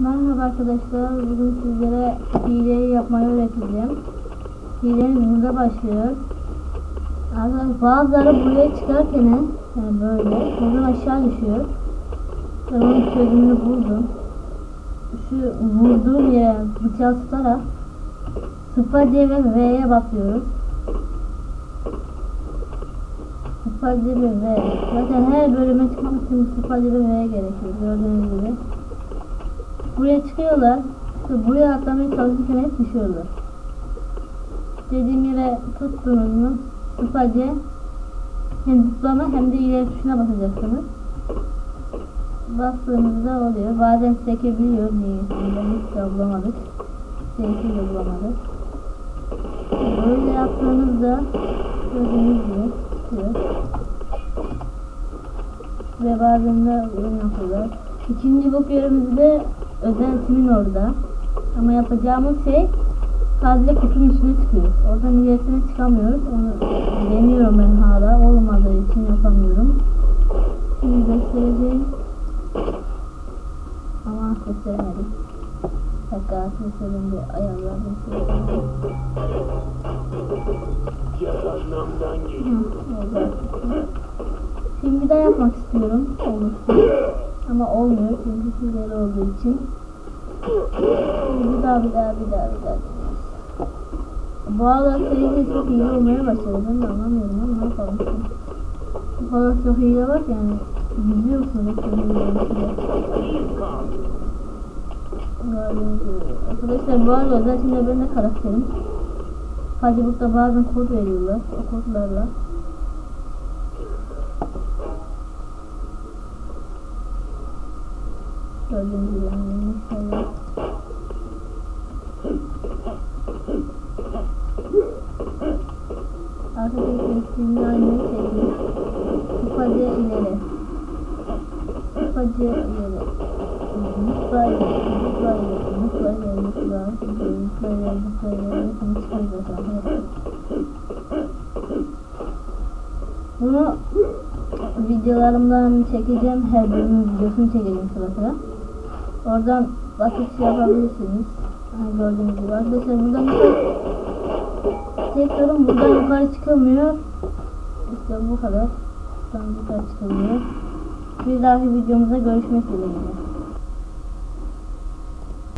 Merhaba arkadaşlar. Bugün sizlere hileyi yapmayı öğreteceğim. Hilemiz burada başlıyor. Arkadaşlar bazıları buraya çıkarken yani böyle buradan aşağı düşüyor. Ben onun çözümünü buldum. Şu vurduğum yere bıçağı tutarak Space ve V'ye basıyoruz. Space ve V. Zaten her bölüme çıkmak için Space ve V'ye gerekiyor. Gördüğünüz gibi. Buraya çıkıyorlar. İşte buraya atlamaya çalışırken hep düşüyorlar. Dediğim yere tuttunuz mu Space hem zıplama hem de ileri tuşuna basacaksınız. Bastığımızda oluyor. Bazen sekebiliyor. Niye? Hiç de bulamadık. Seyfi de bulamadık. Böyle yaptığınızda gördüğünüz gibi. Ve bazen de ürün yapıyorlar. İkinci bok yerimizde özel simin orada. Ama yapacağımız şey sadece kutunun üstüne çıkıyor. Oradan ilerisine çıkamıyoruz. Onu deniyorum ben hala. Olmadığı için yapamıyorum. Şimdi göstereceğim. Ama gösteremedim. Bir dakika göstereyim bir ayarlardan artık. Şimdi daha yapmak istiyorum. Olursa. Ama olmuyor çünkü sizleri olduğu için. Bir daha bir daha bir daha bir daha. Bu arada seride çok iyi olmaya başladı. Ben de anlamıyorum ama ne yapalım. Bu kadar çok hile var yani. Gördüğünüz gibi. Arkadaşlar bu arada şimdi ben de karakterim. Facebook'ta bazen kod veriyorlar. O kodlarla Gördüğünüz gibi şöyle. Arkadaşlar şimdi aynı şekilde Kupaca ileri Kupaca ileri Mutla ileri Mutla ileri Mutla ileri Mutla ileri Mutla ileri Mutla ileri çıkaracağız arkadaşlar Bunu videolarımdan çekeceğim her bölümün videosunu çekeceğim sıra sıra Oradan bakış yapabilirsiniz. Yani gördüğünüz gibi. Arkadaşlar buradan yukarı tekrar buradan yukarı çıkamıyor. İşte bu kadar. Buradan yukarı çıkamıyor. Bir dahaki videomuzda görüşmek dileğiyle.